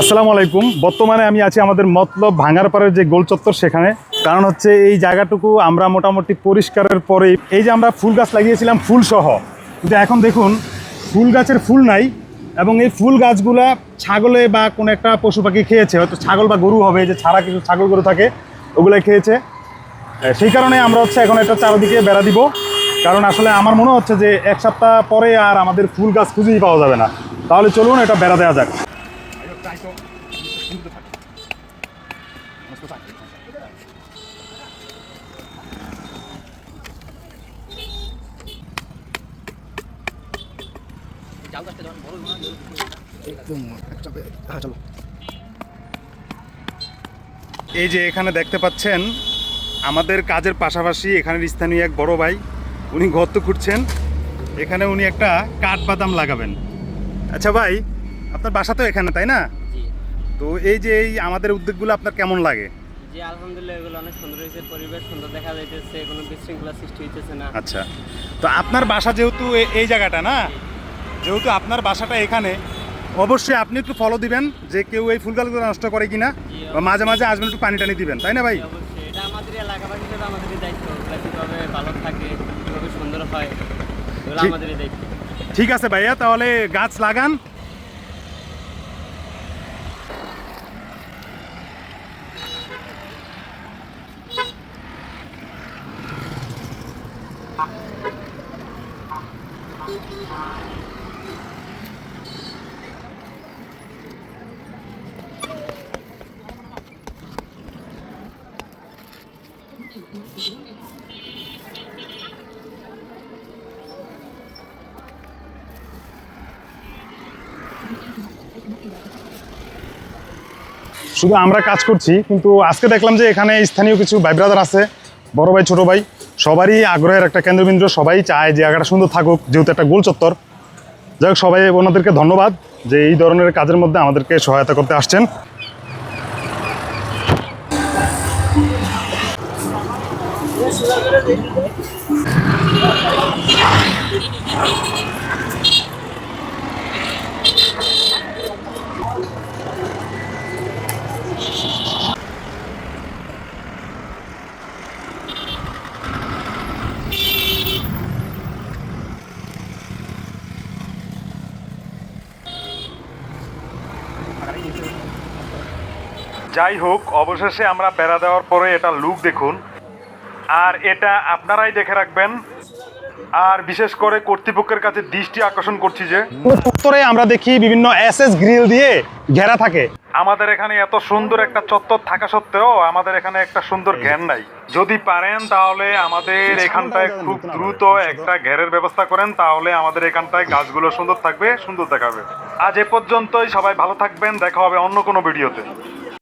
আসসালামু আলাইকুম। বর্তমানে আমি আছি আমাদের মতলব ভাঙার ভাঙারপাড়ের যে গোল চত্বর সেখানে। কারণ হচ্ছে এই জায়গাটুকু আমরা মোটামুটি পরিষ্কারের পরেই এই যে আমরা ফুল গাছ লাগিয়েছিলাম ফুল সহ। কিন্তু এখন দেখুন, ফুল গাছের ফুল নাই এবং এই ফুল গাছগুলা ছাগলে বা কোনো একটা পশু পাখি খেয়েছে। হয়তো ছাগল বা গরু হবে যে ছাড়া কিছু ছাগল গরু থাকে ওগুলো খেয়েছে। সেই কারণে আমরা হচ্ছে এখন একটা চারিদিকে বেড়া দিব। কারণ আসলে আমার মনে হচ্ছে যে এক সপ্তাহ পরে আর আমাদের ফুল গাছ খুঁজেই পাওয়া যাবে না। তাহলে চলুন এটা বেড়া দেওয়া যাক। এই যে এখানে দেখতে পাচ্ছেন আমাদের কাজের পাশাপাশি এখানের স্থানীয় এক বড় ভাই উনি গর্ত খুঁড়ছেন। এখানে উনি একটা কাঠ বাদাম লাগাবেন। আচ্ছা ভাই আপনার বাসা তো এখানে তাই না? তো এই যে এই আমাদের উদ্যোগগুলো আপনার কেমন লাগে? জি আলহামদুলিল্লাহ এগুলো অনেক সুন্দর হয়েছে। পরিবেশ সুন্দর দেখা যাইতেছে কোনো বিশৃঙ্খলা সৃষ্টি হইতেছে না। আচ্ছা। তো আপনার বাসা যেহেতু এই জায়গাটা না? যেহেতু আপনার বাসাটা এখানে অবশ্যই আপনি একটু ফলো দিবেন যে কেউ এই ফুল গাছগুলো নষ্ট করে কিনা বা মাঝে মাঝে আসবেন একটু পানি টানি দিবেন তাই না ভাই? এটা আমাদের এলাকাবাসী হিসেবে আমাদেরই দায়িত্ব। কীভাবে ভালো থাকে কীভাবে সুন্দর হয় এগুলো। আমাদেরই দায়িত্ব। ঠিক আছে ভাইয়া তাহলে গাছ লাগান শুধু আমরা কাজ করছি, কিন্তু আজকে দেখলাম যে এখানে স্থানীয় কিছু ভাই ব্রাদার আছে, বড় ভাই, ছোট ভাই। সবারই আগ্রহের একটা কেন্দ্রবিন্দু, সবাই চায় যে জায়গাটা সুন্দর থাকুক, যেহেতু একটা গোল চত্বর। যাই হোক, সবাই ওনাদেরকে ধন্যবাদ যে এই ধরনের কাজের মধ্যে আমাদেরকে সহায়তা করতে আসছেন। যাই হোক অবশেষে আমরা বেড়া দেওয়ার পরে এটা লুক দেখুন। আর এটা আপনারাই দেখে রাখবেন। আর বিশেষ করে কর্তৃপক্ষের কাছে দৃষ্টি আকর্ষণ করছি যে উত্তরে আমরা দেখি বিভিন্ন এসএস গ্রিল দিয়ে ঘেরা থাকে। আমাদের এখানে এত সুন্দর একটা চত্বর থাকা সত্ত্বেও আমাদের এখানে একটা সুন্দর ঘের নাই। যদি পারেন তাহলে আমাদের এখানটায় খুব দ্রুত একটা ঘেরের ব্যবস্থা করেন তাহলে আমাদের এখানটায় গাছগুলো সুন্দর থাকবে সুন্দর দেখাবে। আজ এ পর্যন্তই সবাই ভালো থাকবেন দেখা হবে অন্য কোনো ভিডিওতে।